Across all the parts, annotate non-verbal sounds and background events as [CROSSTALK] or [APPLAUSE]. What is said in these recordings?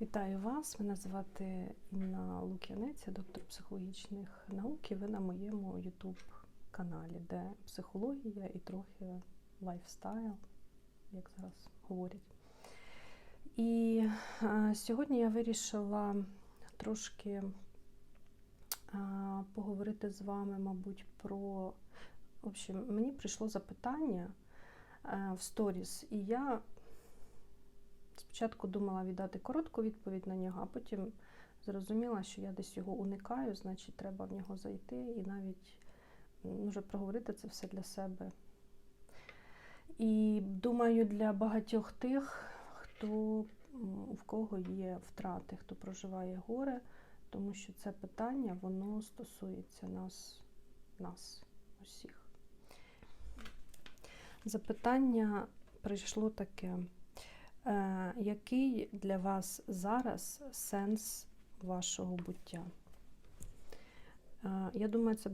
Вітаю вас! Мене звати Інна Лук'янець, я доктор психологічних наук. і Ви на моєму YouTube каналі, де психологія і трохи лайфстайл, як зараз говорять. І а, сьогодні я вирішила трошки а, поговорити з вами, мабуть, про. В общем, мені прийшло запитання а, в сторіс, і я Спочатку думала віддати коротку відповідь на нього, а потім зрозуміла, що я десь його уникаю, значить, треба в нього зайти і навіть може проговорити це все для себе. І думаю, для багатьох тих, хто в кого є втрати, хто проживає горе, тому що це питання, воно стосується нас, нас усіх. Запитання прийшло таке. Е, який для вас зараз сенс вашого буття? Е, я думаю, це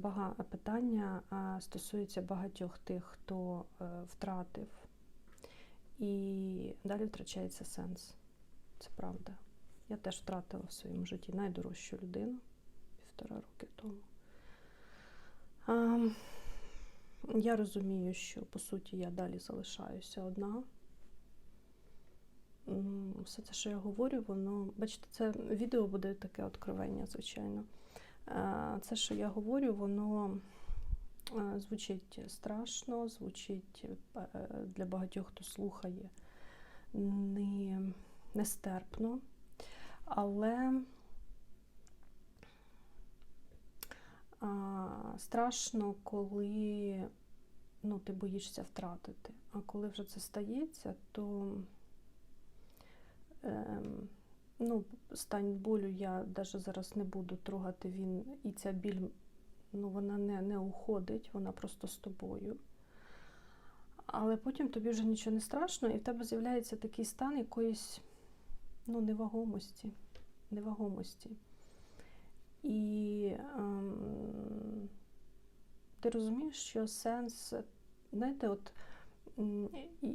питання стосується багатьох тих, хто е, втратив, і далі втрачається сенс. Це правда. Я теж втратила в своєму житті найдорожчу людину півтора роки тому. Ем, я розумію, що по суті я далі залишаюся одна все те, що я говорю, воно, бачите, це відео буде таке откровення, звичайно. Це, що я говорю, воно звучить страшно, звучить е, для багатьох, хто слухає, не, нестерпно. Але а, страшно, коли ну, ти боїшся втратити. А коли вже це стається, то ну, стань болю я навіть зараз не буду трогати він, і ця біль ну, вона не, не уходить, вона просто з тобою. Але потім тобі вже нічого не страшно, і в тебе з'являється такий стан якоїсь ну, невагомості. невагомості. І ем, ти розумієш, що сенс, знаєте, от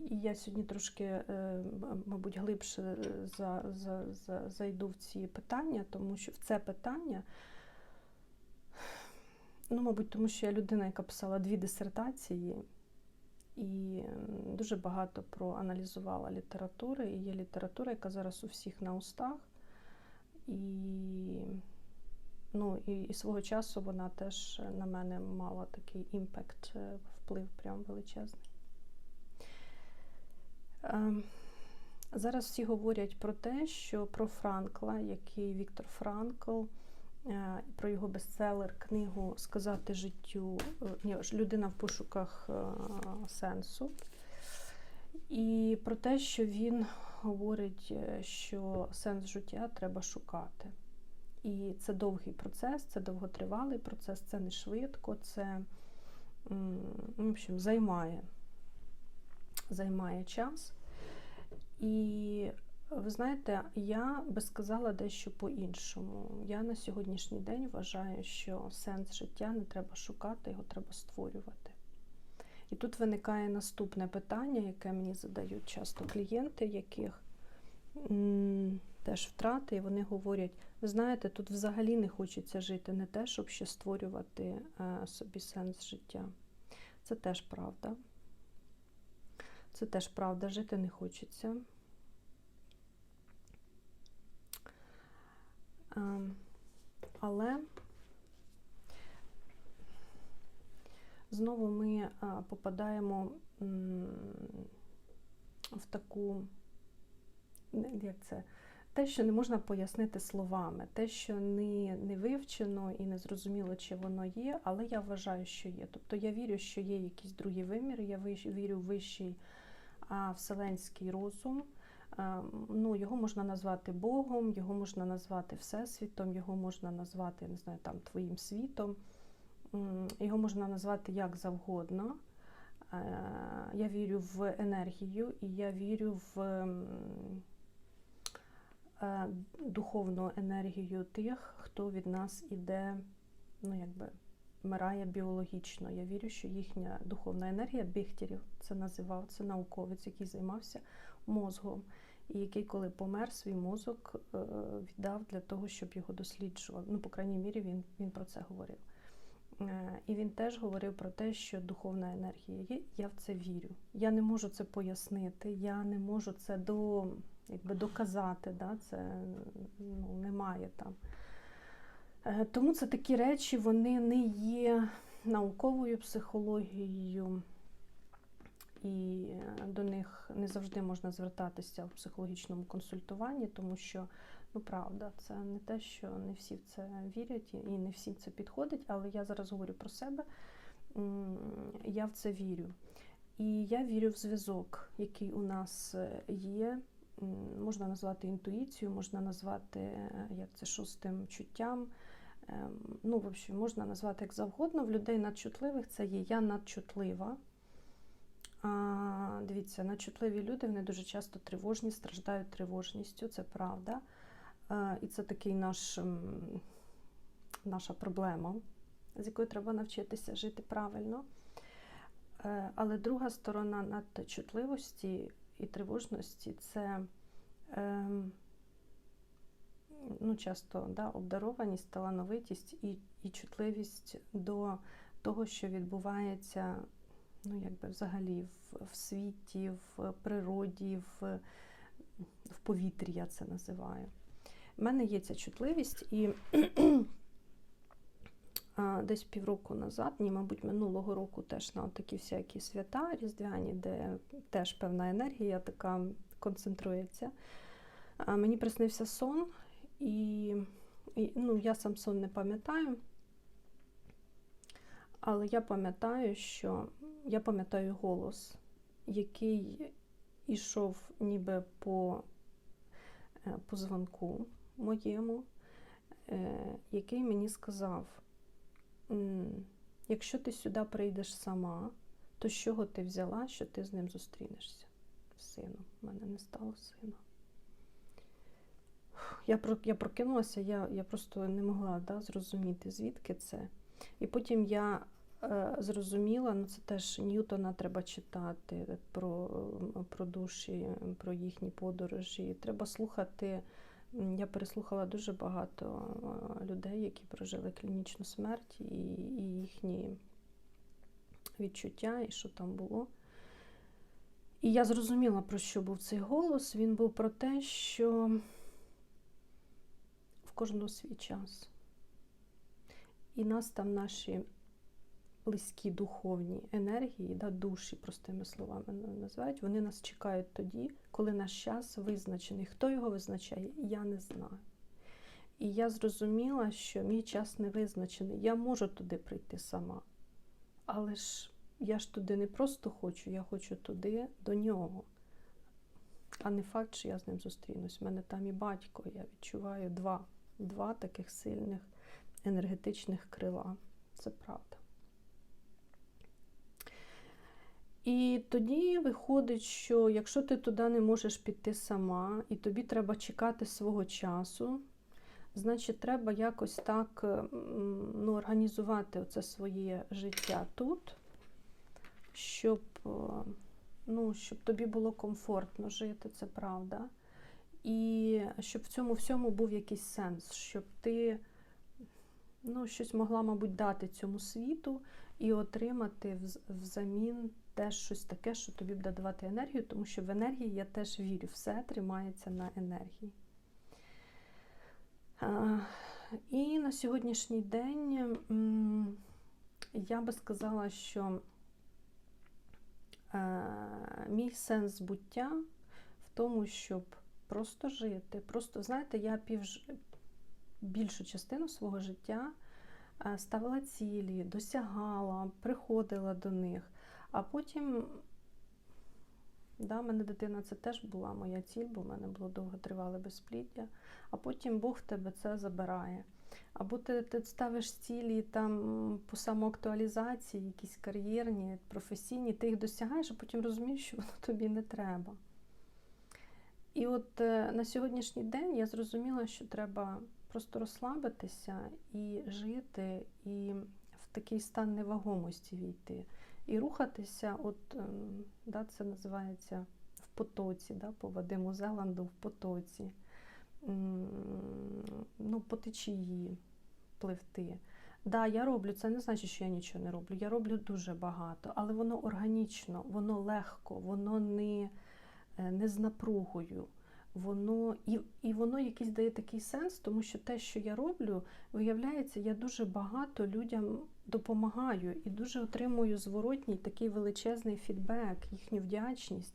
я сьогодні трошки, е, мабуть, глибше за, за, за, зайду в ці питання, тому що в це питання, ну, мабуть, тому що я людина, яка писала дві дисертації, і дуже багато проаналізувала літератури. І є література, яка зараз у всіх на устах. І ну, і, і свого часу вона теж на мене мала такий імпект, е, вплив прям величезний. Ем, зараз всі говорять про те, що про Франкла, який Віктор Франкл, е, про його бестселер, книгу Сказати життю, е, ні, людина в пошуках е, сенсу. І про те, що він говорить, що сенс життя треба шукати. І це довгий процес, це довготривалий процес, це не швидко, це в общем, займає займає час. І ви знаєте, я би сказала дещо по-іншому. Я на сьогоднішній день вважаю, що сенс життя не треба шукати, його треба створювати. І тут виникає наступне питання, яке мені задають часто клієнти, яких м теж втрати, і вони говорять: ви знаєте, тут взагалі не хочеться жити, не те, щоб ще створювати е собі сенс життя. Це теж правда. Це теж правда, жити не хочеться. Ем, але знову ми е, попадаємо в таку, як це, те, що не можна пояснити словами, те, що не не вивчено і не зрозуміло, чи воно є, але я вважаю, що є. Тобто я вірю, що є якийсь другий вимір, я вірю в вищий вселенський розум. Ну, Його можна назвати Богом, його можна назвати Всесвітом, його можна назвати, не знаю, там, твоїм світом, його можна назвати як завгодно. Я вірю в енергію і я вірю в е, духовну енергію тих, хто від нас іде, ну, якби вмирає біологічно. Я вірю, що їхня духовна енергія Бихтєрів це називав, це науковець, який займався мозгом. і який, коли помер, свій мозок е, віддав для того, щоб його досліджували. Ну, по крайній мірі, він, він про це говорив. Е, І він теж говорив про те, що духовна енергія є. Я в це вірю. Я не можу це пояснити, я не можу це до, якби доказати. Да? Це ну, немає там. Е, Тому це такі речі, вони не є науковою психологією, і е, до них не завжди можна звертатися в психологічному консультуванні, тому що, ну правда, це не те, що не всі в це вірять і не всі це підходить, але я зараз говорю про себе, я в це вірю. І я вірю в зв'язок, який у нас е, є. Можна назвати інтуїцією, можна назвати як це шостим чуттям. Ем, Ну, в общем, можна назвати як завгодно. В людей надчутливих це є я надчутлива. А, дивіться, надчутливі люди вони дуже часто тривожні, страждають тривожністю, це правда. А, і це такий наш, наша проблема, з якою треба навчитися жити правильно. Е, Але друга сторона надчутливості і тривожності це ем, ну, часто да, обдарованість, талановитість і, і чутливість до того, що відбувається ну, якби взагалі в, в світі, в природі, в, в повітрі, я це називаю. У мене є ця чутливість, і [CLEARS THROAT] десь півроку назад, ні, мабуть, минулого року теж на такі всякі свята різдвяні, де теж певна енергія така концентрується. Мені приснився сон, і, і ну, я сам сон не пам'ятаю. Але я пам'ятаю, що я пам'ятаю голос, який ішов ніби по е, позвонку моєму, е, який мені сказав: якщо ти сюди прийдеш сама, то з чого ти взяла, що ти з ним зустрінешся? З Сином. У мене не стало сина. Я, про- я прокинулася, я, я просто не могла да, зрозуміти, звідки це. І потім я е, зрозуміла, ну це теж Ньютона треба читати про, про душі, про їхні подорожі. Треба слухати. Я переслухала дуже багато е, людей, які прожили клінічну смерть, і, і їхні відчуття, і що там було. І я зрозуміла, про що був цей голос. Він був про те, що кожного свій час. І нас там наші близькі духовні енергії, да, душі, простими словами називають, вони нас чекають тоді, коли наш час визначений. Хто його визначає, я не знаю. І я зрозуміла, що мій час не визначений. Я можу туди прийти сама. Але ж я ж туди не просто хочу, я хочу туди до нього. А не факт, що я з ним зустрінусь. У мене там і батько, я відчуваю два, два таких сильних енергетичних крила. Це правда. І тоді виходить, що якщо ти туди не можеш піти сама, і тобі треба чекати свого часу, значить, треба якось так ну, організувати оце своє життя тут, щоб, е, ну, щоб тобі було комфортно жити, це правда. І щоб в цьому всьому був якийсь сенс, щоб ти ну, щось могла, мабуть, дати цьому світу і отримати взамін теж щось таке, що тобі буде давати енергію, тому що в енергії я теж вірю, все тримається на енергії. І на сьогоднішній день я би сказала, що е, мій сенс буття в тому, щоб просто жити. Просто, знаєте, я пів, більшу частину свого життя е, ставила цілі, досягала, приходила до них. А потім, да, мене дитина це теж була моя ціль, бо в мене було довготривале безпліддя. А потім Бог в тебе це забирає. Або ти, ти ставиш цілі там по самоактуалізації, якісь кар'єрні, професійні, ти їх досягаєш, а потім розумієш, що воно тобі не треба. І от е, на сьогоднішній день я зрозуміла, що треба просто розслабитися і жити, і в такий стан невагомості війти. І рухатися, от ем, да, це називається в потоці, да, по Вадиму Зеланду в потоці, ну, по течії пливти. Да, я роблю, це не значить, що я нічого не роблю. Я роблю дуже багато, але воно органічно, воно легко, воно не, е, не з напругою. Воно і, і воно якийсь дає такий сенс, тому що те, що я роблю, виявляється, я дуже багато людям допомагаю і дуже отримую зворотній такий величезний фідбек, їхню вдячність.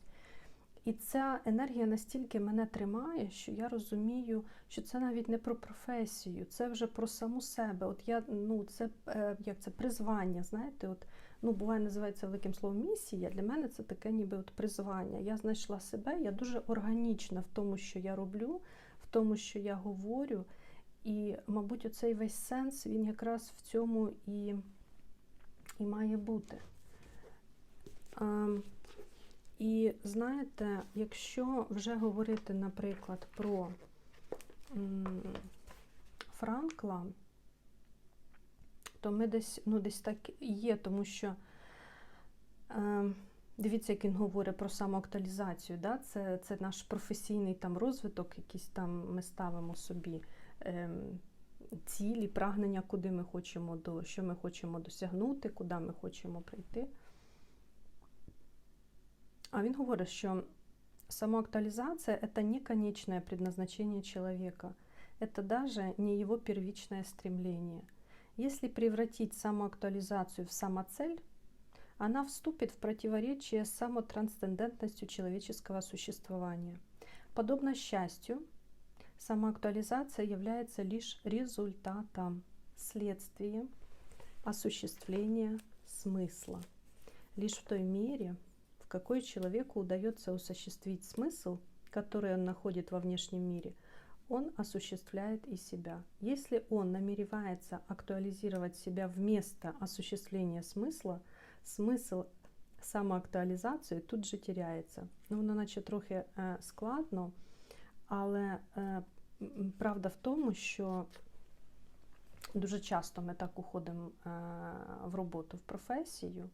І ця енергія настільки мене тримає, що я розумію, що це навіть не про професію, це вже про саму себе. От я ну це е, як це призвання, знаєте, от ну буває називається великим словом місія. Для мене це таке, ніби от призвання. Я знайшла себе, я дуже органічна в тому, що я роблю, в тому, що я говорю. І, мабуть, оцей весь сенс він якраз в цьому і, і має бути. І знаєте, якщо вже говорити, наприклад, про Франкла, то ми десь, ну, десь так є, тому що е, дивіться, як він говорить про самоактуалізацію. Да? Це, це наш професійний там розвиток, якийсь там ми ставимо собі. Е, Цілі, прагнення, куди ми хочемо до, що ми хочемо досягнути, куди ми хочемо прийти. А він говорить, що самоактуализация – это не конечное предназначение человека, это даже не его первичное стремление. Если превратить самоактуализацию в самоцель, она вступит в противоречие с самотрансцендентностью человеческого существования. Подобно счастью, самоактуализация является лишь результатом, следствием осуществления смысла. Лишь в той мере, какой человеку удается осуществить смысл, который он находит во внешнем мире, он осуществляет и себя. Если он намеревается актуализировать себя вместо осуществления смысла, смисл самоактуалізації тут же теряється. Ну, воно наче трохи е, складно, але е, м, правда в тому, що дуже часто ми так уходимо е, в роботу, в професію.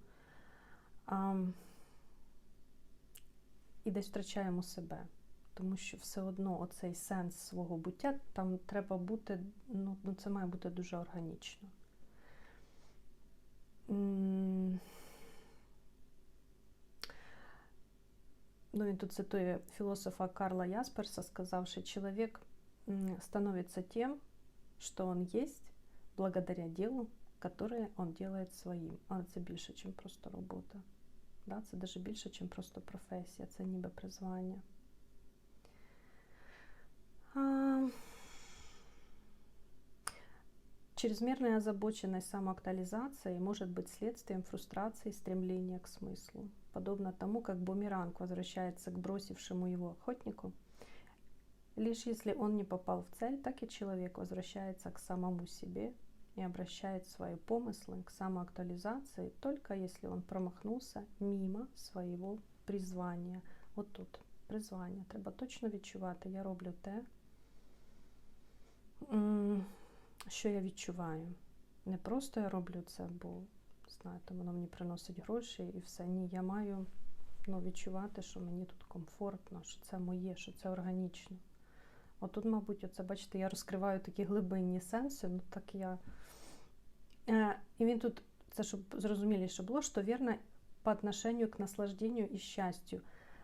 І десь втрачаємо себе. Тому що все одно оцей сенс свого буття там треба бути, ну, ну це має бути дуже органічно. Ну, він тут цитує філософа Карла Ясперса, сказавши, чоловік м, становится тем, что он есть, благодаря делу, которое он делает своїм. Але це більше, ніж просто робота. Да? Це навіть більше, ніж просто професія, це ніби призвання. А, Чрезмерная озабоченность самоактуализацией может быть следствием фрустрации и стремления к смыслу. Подобно тому, как бумеранг возвращается к бросившему его охотнику, лишь если он не попал в цель, так и человек возвращается к самому себе и обращает свои помыслы к самоактуализации, только если он промахнулся мимо своего призвания. От тут призвання. Треба точно відчувати. Я роблю те, що я відчуваю. Не просто я роблю це, бо знаєте, воно мені приносить гроші і все. Ні, я маю ну, відчувати, що мені тут комфортно, що це моє, що це органічно. Отут, мабуть, оце, бачите, я розкриваю такі глибинні сенси, ну так я. Е, і він тут, це щоб зрозуміліше було, що вірно по отношению к наслаждению и счастью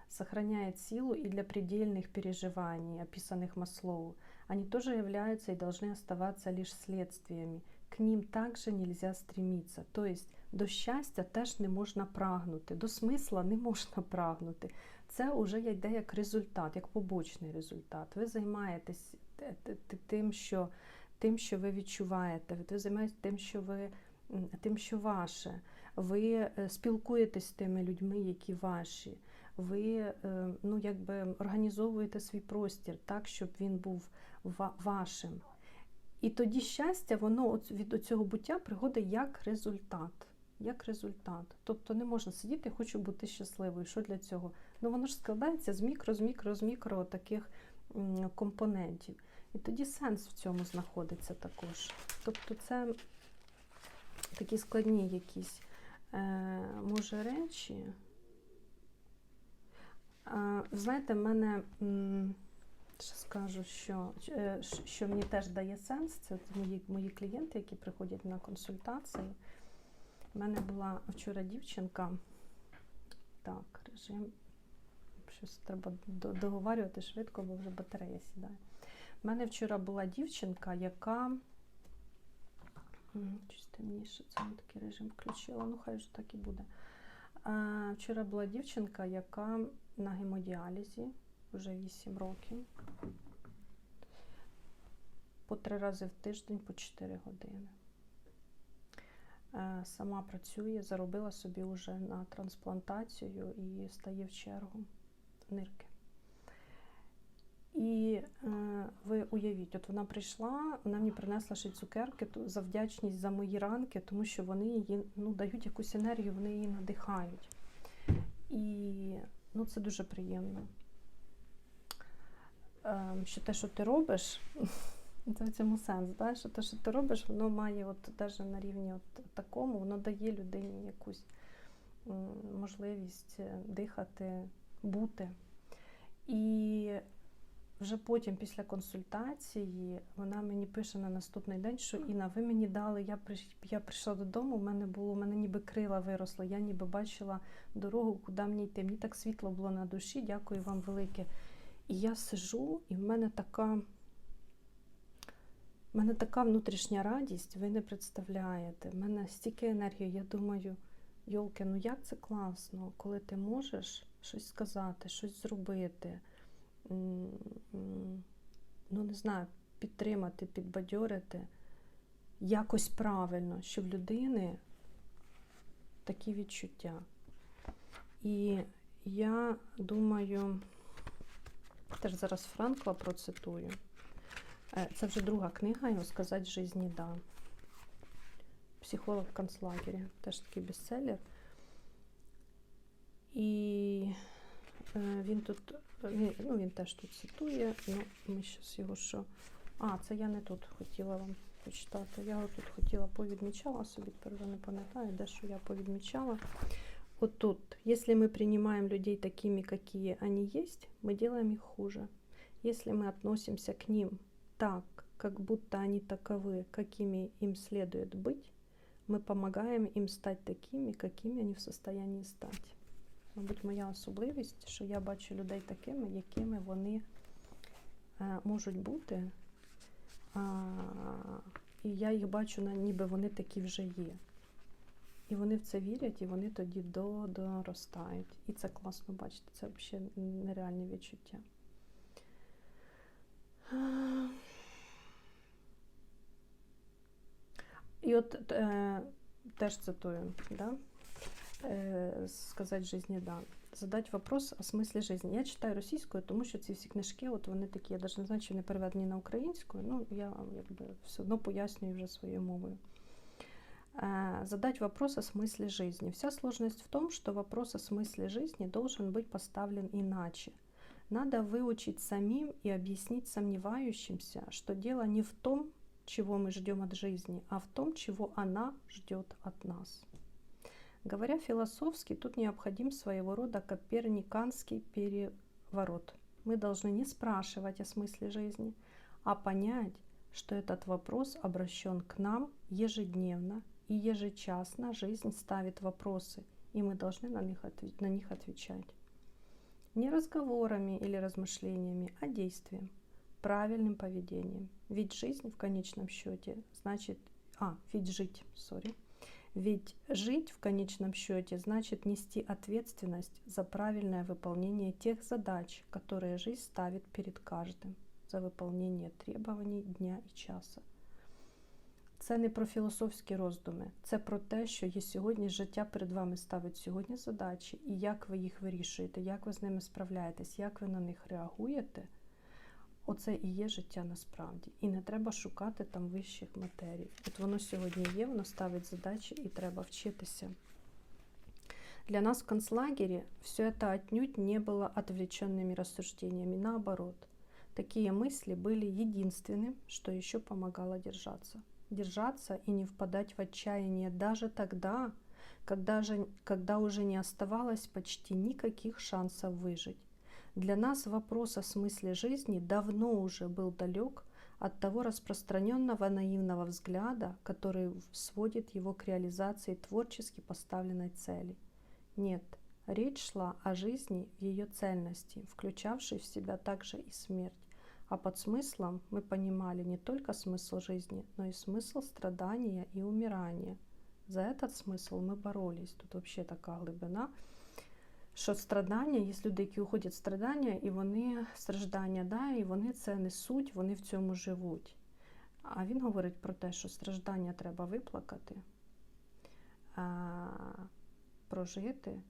сохраняет силу и для предельных переживаний, описанных Маслоу. Они тоже являются и должны оставаться лишь следствиями. К ним также нельзя стремиться. То есть до щастя теж не можна прагнути, до смисла не можна прагнути. Це вже йде як результат, як побочний результат. Ви займаєтесь те- те- те- тим, що, тим, що ви відчуваєте, ви займаєтесь тим, що ви тим, що ваше. Ви е, спілкуєтесь з тими людьми, які ваші. Ви е, ну, якби організовуєте свій простір так, щоб він був вашим. І тоді щастя, воно від цього буття приходить як результат. Як результат. Тобто не можна сидіти, хочу бути щасливою. Що для цього? Ну воно ж складається з мікро, з мікро, з мікро таких компонентів. І тоді сенс в цьому знаходиться також. Тобто це такі складні якісь е, може речі. Знаєте, в мене ще скажу, що, е, що мені теж дає сенс. Це мої, мої клієнти, які приходять на консультації. У мене була вчора дівчинка. Так, режим. Щось треба до- договарювати швидко, бо вже батарея сідає. У мене вчора була дівчинка, яка. Щось темніше, це я такий режим включила. Ну, хай вже так і буде. А, Вчора була дівчинка, яка на гемодіалізі вже 8 років. По три рази в тиждень по 4 години. Е, Сама працює, заробила собі вже на трансплантацію і стає в чергу нирки. І е, ви уявіть, от вона прийшла, вона мені принесла ще цукерки за вдячність за мої ранки, тому що вони її ну, дають якусь енергію, вони її надихають. І ну, це дуже приємно. Е, що те, що ти робиш, це в цьому сенс, да? що те, що ти робиш, воно має от навіть на рівні от такому, воно дає людині якусь можливість е, дихати, бути. І вже потім, після консультації, вона мені пише на наступний день, що Інна, ви мені дали, я я прийшла додому, у мене було, у мене ніби крила виросли, я ніби бачила дорогу, куди мені йти. Мені так світло було на душі, дякую вам велике. І я сижу, і в мене така. В мене така внутрішня радість, ви не представляєте. В мене стільки енергії, я думаю, Йолки, ну як це класно, коли ти можеш щось сказати, щось зробити, ну не знаю, підтримати, підбадьорити якось правильно, що в людини такі відчуття. І я думаю, теж зараз Франкла процитую. Е, Це вже друга книга його сказати жизні да. Психолог в концлагері, теж такий бестселер. І е, він тут, він, ну він теж тут цитує, ну ми зараз його що. А, це я не тут хотіла вам почитати. Я його тут хотіла повідмічала собі, тепер вже не пам'ятаю, де що я повідмічала. Вот тут, если мы принимаем людей такими, какие они есть, мы делаем их хуже. Если мы относимся к ним так, как будто они таковы, какими им следует быть, мы помогаем им стать такими, какими они в состоянии стать. Мабуть, моя особливість, що я бачу людей такими, якими вони е, можуть бути. А, і я їх бачу, на, ніби вони такі вже є. І вони в це вірять, і вони тоді до, доростають. І це класно бачити, це взагалі нереальне відчуття. І от е, теж цитую, да? э, сказать жизни да. Задать вопрос о смислі життя. Я читаю російською, тому що ці всі книжки, от вони такі, я навіть не знаю, чи вони переведені на українську, ну я якби все одно пояснюю вже своєю мовою. Э, Задать вопрос о смысле жизни. Вся сложность в том, что вопрос о смысле жизни должен быть поставлен иначе. Надо выучить самим и объяснить сомневающимся, что дело не в том, чего мы ждем от жизни, а в том, чего она ждет от нас. Говоря философски, тут необходим своего рода коперниканский переворот. Мы должны не спрашивать о смысле жизни, а понять, что этот вопрос обращен к нам ежедневно и ежечасно жизнь ставит вопросы, и мы должны на них, на них отвечать. Не разговорами или размышлениями, а действием, правильным поведением. Ведь жизнь в конечном счете значит... А, ведь жить, сори. Ведь жить в конечном счете значит нести ответственность за правильное выполнение тех задач, которые жизнь ставит перед каждым, за выполнение требований дня і часу. Це не про філософські роздуми, це про те, що є сьогодні життя перед вами ставить сьогодні задачі, і як ви їх вирішуєте, як ви з ними справляєтесь, як ви на них реагуєте. Оце і є життя насправді. І не треба шукати там вищих матерій. От воно сьогодні є, воно ставить задачі і треба вчитися. Для нас в концлагере все это отнюдь не было отвлеченными рассуждениями. Наоборот, такие мысли были единственным, что еще помогало держаться. Держаться и не впадать в отчаяние даже тогда, когда, же, когда уже не оставалось почти никаких шансов выжить. Для нас вопрос о смысле жизни давно уже был далек от того распространенного наивного взгляда, который сводит его к реализации творчески поставленной цели. Нет, речь шла о жизни в ее цельности, включавшей в себя также и смерть. А под смыслом мы понимали не только смысл жизни, но и смысл страдания и умирания. За этот смисл ми боролись. Тут взагалі така глибина. Що страдання, є люди, які уходять в страдання, і вони страждання, да, і вони це несуть, вони в цьому живуть. А він говорить про те, що страждання треба виплакати, а, прожити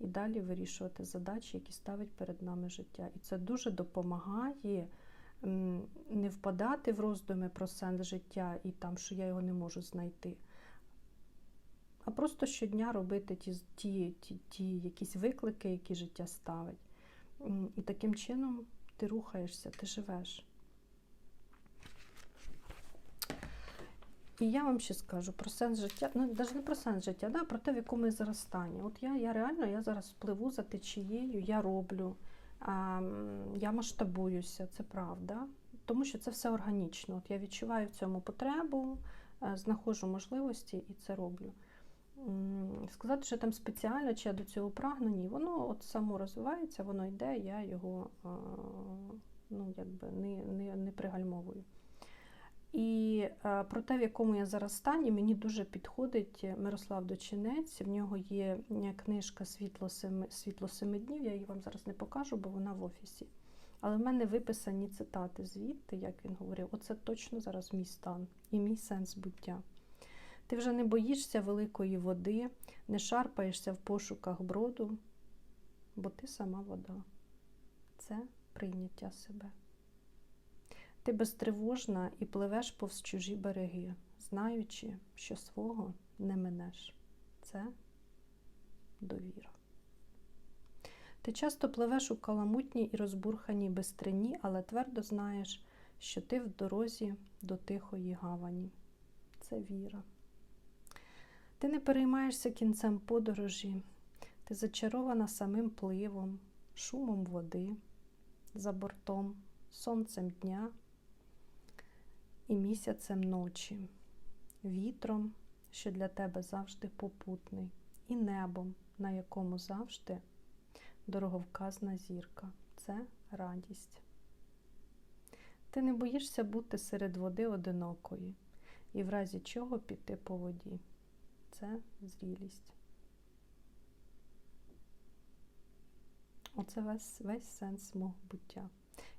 і далі вирішувати задачі, які ставить перед нами життя. І це дуже допомагає м, не впадати в роздуми про сенс життя і там, що я його не можу знайти. А просто щодня робити ті, ті, ті, ті якісь виклики, які життя ставить. І таким чином ти рухаєшся, ти живеш. І я вам ще скажу про сенс життя, ну навіть не про сенс життя, да, про те, в якому я зараз стані. От я, я реально я зараз впливу за течією, я роблю, я масштабуюся, це правда. Тому що це все органічно. От я відчуваю в цьому потребу, е, знаходжу можливості і це роблю. Сказати, що там спеціально чи я до цього прагну, ні. Воно от само розвивається, воно йде, я його е, ну, якби не, не, не пригальмовую. І е, про те, в якому я зараз стані, мені дуже підходить Мирослав Дочинець. В нього є е, книжка Світло семи, Світло семи днів. Я її вам зараз не покажу, бо вона в офісі. Але в мене виписані цитати звідти, як він говорив, оце точно зараз мій стан і мій сенс буття. Ти вже не боїшся великої води, не шарпаєшся в пошуках броду, бо ти сама вода. Це прийняття себе. Ти безтривожна і пливеш повз чужі береги, знаючи, що свого не минеш. Це довіра. Ти часто пливеш у каламутній і розбурханій бистрині, але твердо знаєш, що ти в дорозі до тихої гавані. Це віра. Ти не переймаєшся кінцем подорожі, ти зачарована самим пливом, шумом води, за бортом, сонцем дня і місяцем ночі, вітром, що для тебе завжди попутний, і небом, на якому завжди дороговказна зірка. Це радість. Ти не боїшся бути серед води одинокої і в разі чого піти по воді. Це зрілість. Оце весь, весь сенс мого буття.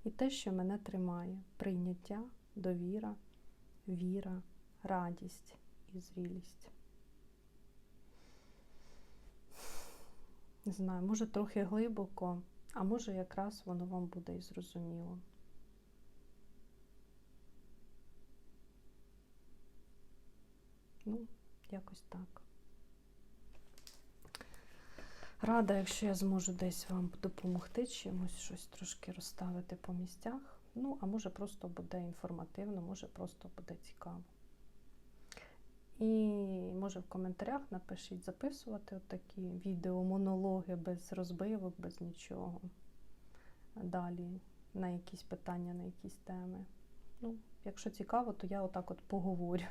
І те, що мене тримає прийняття, довіра, віра, радість і зрілість. Не знаю, може трохи глибоко, а може якраз воно вам буде і зрозуміло. Ну, якось так. Рада, якщо я зможу десь вам допомогти чимось, щось трошки розставити по місцях. Ну, а може просто буде інформативно, може просто буде цікаво. І може в коментарях напишіть записувати такі відеомонологи без розбивок, без нічого. Далі на якісь питання, на якісь теми. Ну, якщо цікаво, то я отак от поговорю.